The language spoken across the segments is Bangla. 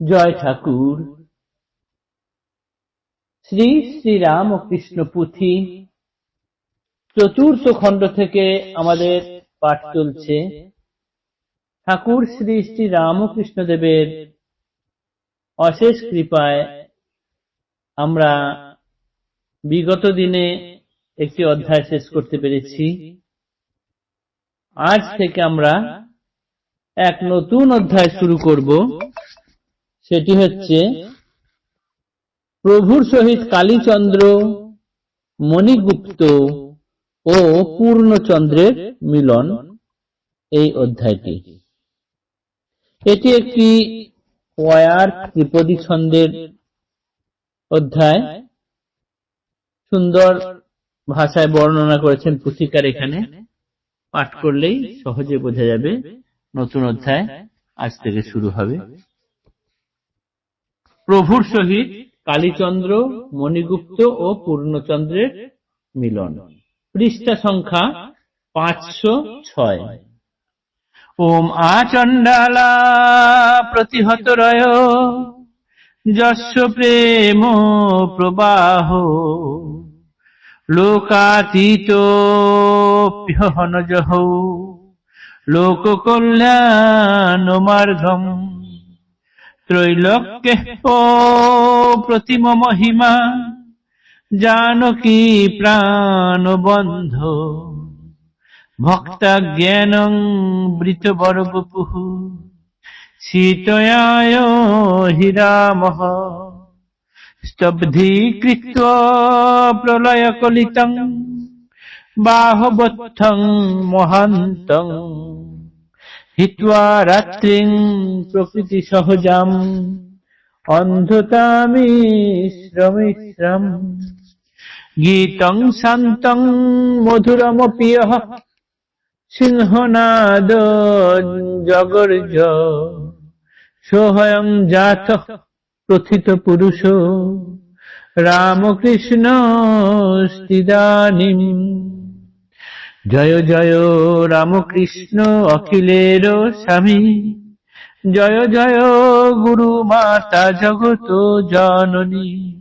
জয় ঠাকুর। শ্রী শ্রী রাম ও কৃষ্ণ পুঁথি চতুর্থ খণ্ড থেকে আমাদের পাঠ চলছে। ঠাকুর শ্রী শ্রী রামকৃষ্ণ দেবের অশেষ কৃপায় আমরা বিগত দিনে একটি অধ্যায় শেষ করতে পেরেছি। আজ থেকে আমরা এক নতুন অধ্যায় শুরু করব। সেটি হচ্ছে প্রভুর সহিত কালীচন্দ্র, মণিগুপ্ত ও পূর্ণচন্দ্রের মিলন। এই অধ্যায়টি। এটি একটি ওয়ার ত্রিপদী ছন্দের অধ্যায়। সুন্দর ভাষায় বর্ণনা করেছেন পুথিকার এখানে। পাঠ করলেই সহজে বোঝা যাবে নতুন অধ্যায় আজ থেকে শুরু হবে। প্রভুর সহিত কালীচন্দ্র, মণিগুপ্ত ও পূর্ণচন্দ্রের মিলন। পৃষ্ঠা সংখ্যা পাঁচশো ছয়। ওম আচণ্ডালা প্রতিহত রয় যস্য প্রেম প্রবাহ, লোকাতীত লোক কল্যাণ মার্গম ত্রৈলোক্যে প্রতিম মহিমা জানকী প্রাণবন্ধ? ভক্তা জ্ঞানং বৃত বরবপুঃ শীতয়ায় হীরামহ। স্তব্ধীকৃত্য প্রলয়কলিতং, বাহবত্থং মহান্তং। হিত্বা রাত্রিং প্রকৃতি সহজাম অন্ধতামিশ্রমিশ্রম গীতং শান্তং মধুরমপিয় সিংহনাদ জগর্জ, সোহয়ং জাত প্রথিত পুরুষ। রামকৃষ্ণ স্তিদানিম। জয় জয় রামকৃষ্ণ অখিলের স্বামী। জয় জয় গুরু মাতা জগত জননী।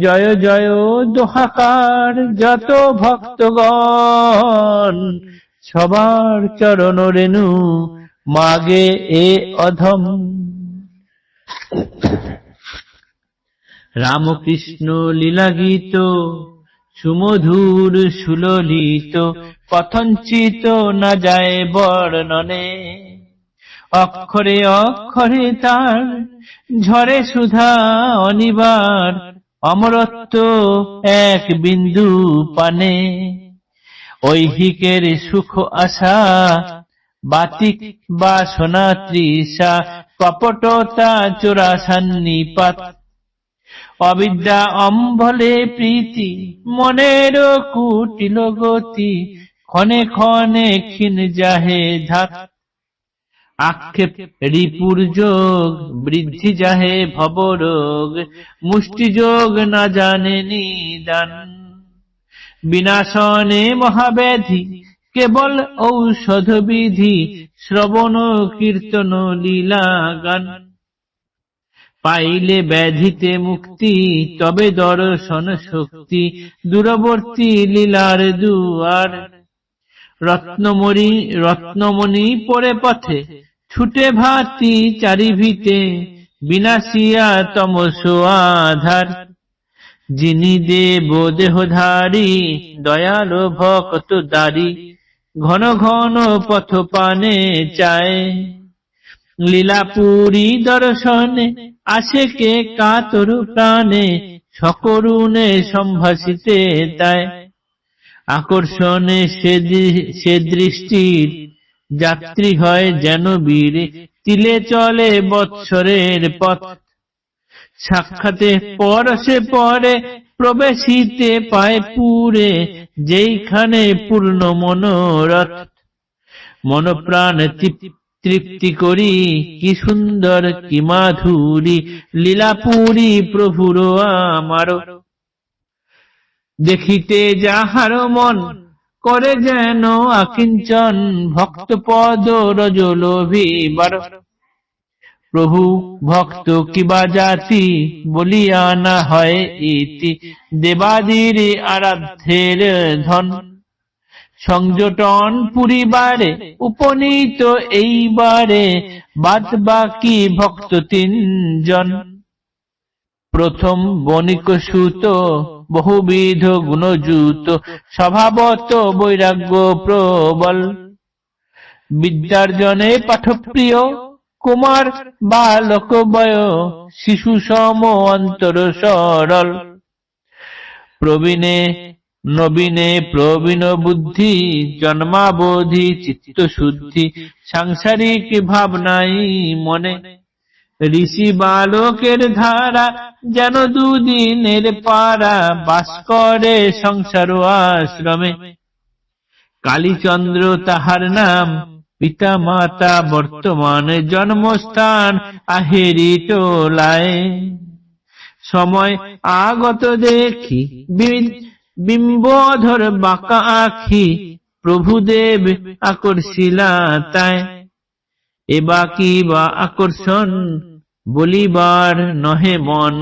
জয় জয় দোহাকার যত ভক্তগণ। সবার চরণ রেণু মাগে এ অধম। রামকৃষ্ণ লীলা গীত সুমধুর সুললিত, কথঞ্চিত না যায় বর্ণনে। অক্ষরে অক্ষরে তার ঝরে সুধা অনিবার, অমরত্ব এক বিন্দু পানে। ঐহিকের সুখ আশা, বাতিক বাসনা তৃষা, কপটতা চোরা সান্নিপাত অবিদ্যা অম্বলে প্রীতি, মনের কুটিল গতি, ক্ষণে ক্ষণে ক্ষীণ যাহে ধাত। আক্ষেপ, রিপুর যোগ, বৃদ্ধি যাহে ভবরোগ, মুষ্টি যোগ না জানে নিদান। বিনাশনে মহাব্যাধি, কেবল ঔষধ বিধি শ্রবণ কীর্তন লীলা গান পাইলে ব্যাধিতে মুক্তি, তবে দর্শন শক্তি, দূরবর্তী লীলার দুয়ার। রত্নমণি রত্নমণি পরে পথে, ছুটে ভাতি চারিভিতে, বিনাশিয়া তমস আধার। যিনি দেব দেহধারী, দয়াল ভক্ত দারি, ঘন ঘন পথ পানে চায়। লীলাপুরী দর্শনে আসে কে কাতর প্রাণে সকরুণে সম্ভাসিতে তাই। আকর্ষণে সে দৃষ্টির যাত্রী হয় যেন বীর, তিলে চলে বৎসরের পথ। সাক্ষাতে পরশে পরে প্রবেশিতে পায় পুরে, যেইখানে পূর্ণ মনোরথ। মনপ্রাণ তৃপ্তি করি, কি সুন্দর, কি মাধুরী, লীলাপুরী প্রভুর আমার দেখিতে যাহার মন করে যেন আকিঞ্চন ভক্ত পদ রজলোভী বার। প্রভু, ভক্ত কিবা জাতি বলিয়া না হয় ইতি, দেবাদির আরাধ্যের ধন। সংযটন পুরিবারে, উপনীত এইবারে বাদ বাকি ভক্ত তিনজন। প্রথম বণিক সুত বহুবিধ গুণযুত, স্বভাবত বৈরাগ্য প্রবল। বিদ্যার্জনে পাঠপ্রিয়, কুমার বালক বয় শিশু সম অন্তর সরল। প্রবীণে নবীনে প্রবীণ বুদ্ধি, জন্মাবধি চিত্ত শুদ্ধি সাংসারিক ভাবনাই মনে। ঋষি বালকের ধারা যেন দুদিনের পারা বাস করে সংসার আশ্রমে। কালীচন্দ্র তাহার নাম পিতা মাতা বর্তমান জন্মস্থান আহেরি টোলায় সময় আগত দেখি বিম্বধর বাঁকা আখি প্রভুদেব আকর্ষিলা তাই। এবা কি বা আকর্ষণ বলিবার নহে মন,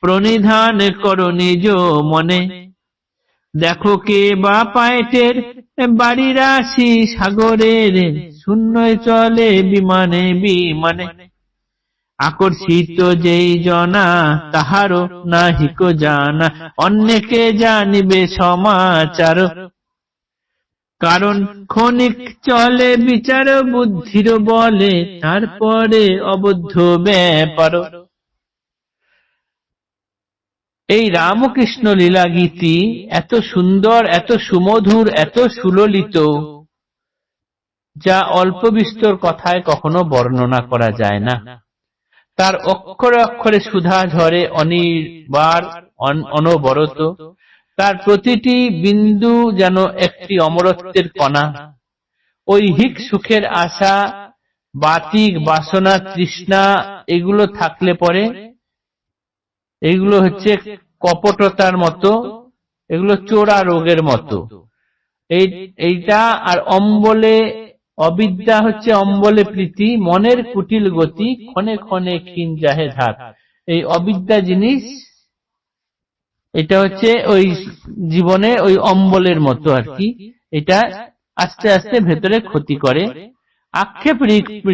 প্রণিধান কর নিজ মনে। দেখো কে বা পায়েটের বাড়ির রাশি সাগরের শূন্য চলে বিমানে বিমানে। আকর্ষিত যেই জনা, তাহারও নাহিক জানা। অন্যকে জানিবে সমাচার। কারণ ক্ষণিক চলে বিচার, বুদ্ধির বলে তারপরে অবদ্ধ ব্যাপার। এই রামকৃষ্ণ লীলা গীতি এত সুন্দর, এত সুমধুর, এত সুললিত, যা অল্প বিস্তর কথায় কখনো বর্ণনা করা যায় না। তার অক্ষরে অক্ষরে সুধা ঝরে অনির্বার অনবরত। তার প্রতিটি বিন্দু যেন একটি অমরত্বের কণা। ঐহিক সুখের আশা, বাতিক বাসনা, তৃষ্ণা, এগুলো থাকলে পরে, এগুলো হচ্ছে কপটতার মতো, এগুলো চোরা রোগের মতো। এই, এইটা আর অম্বলে অবিদ্যা হচ্ছে অম্বলে প্রীতি, মনের কুটিল গতি, ক্ষণে ক্ষণে ক্ষীণ যাহে ধার এই অবিদ্যা জিনিস, এটা হচ্ছে ওই জীবনে ওই অম্বলের মতো আর কি। এটা আস্তে আস্তে ভেতরে ক্ষতি করে। আক্ষেপ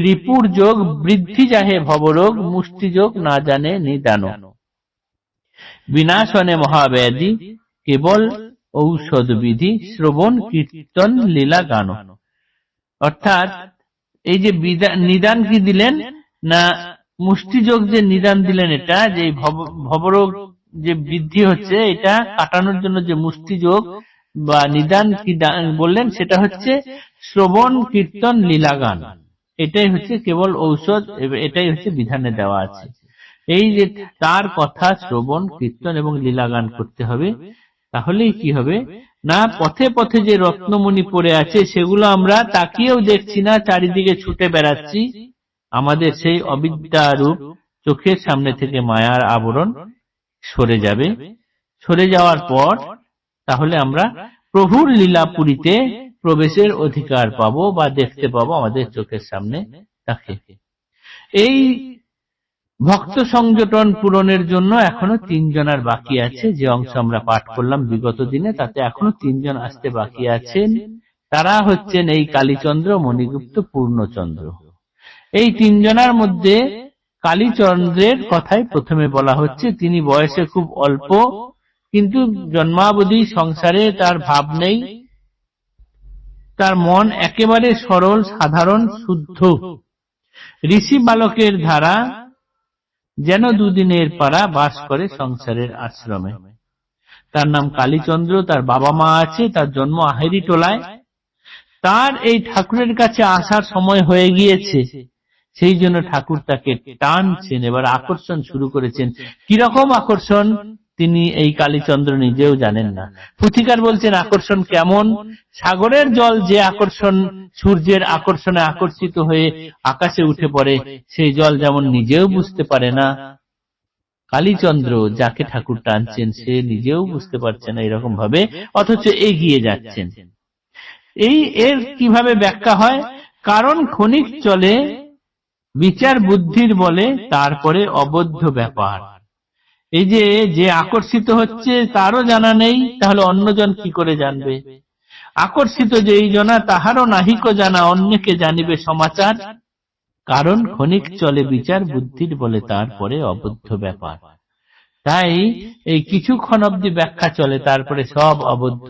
রিপুর যোগ, বৃদ্ধি যাহে ভবরোগ, মুষ্টি যোগ না জানে নিদান। বিনাশনে মহাব্যাধি, কেবল ঔষধ বিধি শ্রবণ, কীর্তন, লীলা, গান। অর্থাৎ এই যে নিদান কি দিলেন না মুষ্টিযোগ যে নিদান দিলেন এটা, যে ভবরোগ যে বৃদ্ধি হচ্ছে, এটা কাটানোর জন্য যে মুষ্টিযোগ বা নিদান কি বললেন, সেটা হচ্ছে শ্রবণ, কীর্তন, লীলাগান। এটাই হচ্ছে কেবল ঔষধ এটাই হচ্ছে বিধানে দেওয়া আছে। এই যে তার কথা শ্রবণ, কীর্তন এবং লীলাগান করতে হবে, তাহলেই কি হবে? না, পথে পথে যে রত্নমণি পড়ে আছে, সেগুলো আমরা তাকিয়েও দেখছি না, চারিদিকে ছুটে বেড়াচ্ছি। আমাদের সেই অবিদ্যারূপ চোখের সামনে থেকে মায়ার আবরণ সরে যাবে। সরে যাওয়ার পর তাহলে আমরা প্রভুর লীলাপুরীতে প্রবেশের অধিকার পাবো বা দেখতে পাবো আমাদের চোখের সামনে তাকে। এই ভক্ত সংযটন পূরণের জন্য এখনও তিনজনের বাকি আছে। যে অংশ আমরা পাঠ করলাম বিগত দিনে, তাতে এখনও তিনজন আসতে বাকি আছেন। তারা হচ্ছেন এই কালীচন্দ্র, মণিগুপ্ত, পূর্ণচন্দ্র। এই তিনজনের মধ্যে কালীচন্দ্রের কথাই প্রথমে বলা হচ্ছে। তিনি বয়সে খুব অল্প, কিন্তু জন্মাবধি সংসারে তার ভাব নেই। তার মন একেবারে সরল, সাধারণ, শুদ্ধ। ঋষি বালকের ধারা যেন দুদিনের পাড়া বাস করে সংসারের আশ্রমে। তার নাম কালীচন্দ্র, তার বাবা মা আছে, তার জন্ম আহেরি টোলায়। তার এই ঠাকুরের কাছে আসার সময় হয়ে গিয়েছে। সেই জন্য ঠাকুর তাকে টানছেন, এবার আকর্ষণ শুরু করেছেন। কীরকম আকর্ষণ? তিনি এই কালীচন্দ্র নিজেও জানেন না। পুথিকার বলছেন, আকর্ষণ কেমন? সাগরের জল যে আকর্ষণ, সূর্যের আকর্ষণে আকর্ষিত হয়ে আকাশে উঠে পড়ে, সেই জল যেমন নিজেও বুঝতে পারে না। কালীচন্দ্র যাকে ঠাকুর টানছেন, সে নিজেও বুঝতে পারছে না এরকম ভাবে অথচ এগিয়ে যাচ্ছেন। এই এর কীভাবে ব্যাখ্যা হয়? কারণ ক্ষণিক চলে, বিচার বুদ্ধির বলে, তারপরে অবদ্ধ ব্যাপার। এই যে যে আকর্ষিত হচ্ছে, তারও জানা নেই, তাহলে অন্যজন কি করে জানবে? আকর্ষিত যেই জনা, তাহারও নাহিক জানা, অন্যকে জানিবে সমাচার। কারণ ক্ষণিক চলে বিচার বুদ্ধির বলে, তারপরে অবদ্ধ ব্যাপার। তাই এই কিছুক্ষণ অব্দি ব্যাখ্যা চলে, তারপরে সব অবদ্ধ।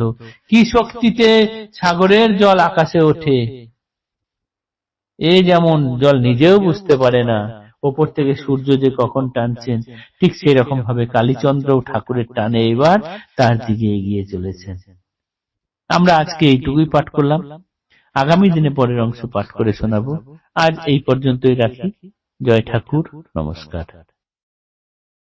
কি শক্তিতে সাগরের জল আকাশে ওঠে? এ যেমন জল নিজেও বুঝতে পারে না ওপর থেকে সূর্য যে কখন টানছেন ঠিক সেই রকম ভাবে কালীচন্দ্র ঠাকুরের টানে এবার তার দিকে এগিয়ে চলেছেন। আমরা আজকে এইটুকুই পাঠ করলাম। আগামী দিনে পরের অংশ পাঠ করে শোনাবো। আজ এই পর্যন্তই রাখি। জয় ঠাকুর। নমস্কার।